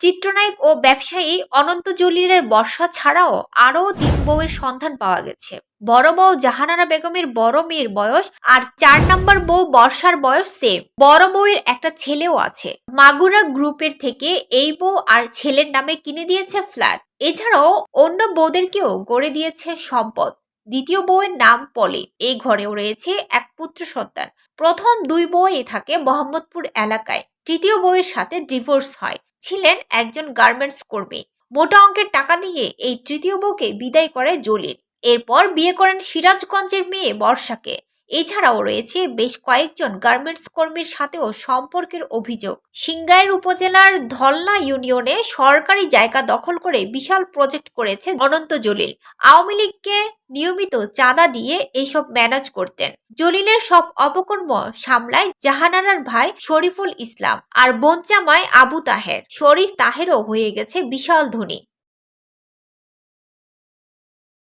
চিত্রনায়ক ও ব্যবসায়ী অনন্ত জলিলের বর্ষা ছাড়াও আরও তিন বউয়ের সন্ধান পাওয়া গেছে। বড় বউ জাহানারা বেগমের বড় মেয়ের বয়স আর চার নম্বর বউ বর্ষার বয়স সেম বড় বউয়ের একটা ছেলেও আছে। মাগুরা গ্রুপের থেকে এই বউ আর ছেলের নামে কিনে দিয়েছে ফ্ল্যাট। এছাড়াও অন্য বউদেরকেও গড়ে দিয়েছে সম্পদ। দ্বিতীয় বউয়ের নাম পলি। এই ঘরেও রয়েছে এক পুত্র সন্তান। প্রথম দুই বউই থাকে মোহাম্মদপুর এলাকায়। তৃতীয় বউয়ের সাথে ডিভোর্স হয়। ছিলেন একজন গার্মেন্টস কর্মী। মোটা অঙ্কের টাকা দিয়ে এই তৃতীয় বউকে বিদায় করে জলিল। এরপর বিয়ে করেন সিরাজগঞ্জের মেয়ে বর্ষাকে। এছাড়াও রয়েছে বেশ কয়েকজন গার্মেন্টস কর্মীর সাথেও সম্পর্কের অভিযোগ। সিংগাইর উপজেলার ধলনা ইউনিয়নে সরকারি জায়গা দখল করে বিশাল প্রজেক্ট করেছে অনন্ত জলিল। আওয়ামী লীগকে নিয়মিত চাঁদা দিয়ে এইসব ম্যানেজ করতেন। জলিলের সব অপকর্ম সামলায় জাহানারার ভাই শরীফুল ইসলাম আর বোনচামায় আবু তাহের। শরীফ তাহেরও হয়ে গেছে বিশাল ধনী।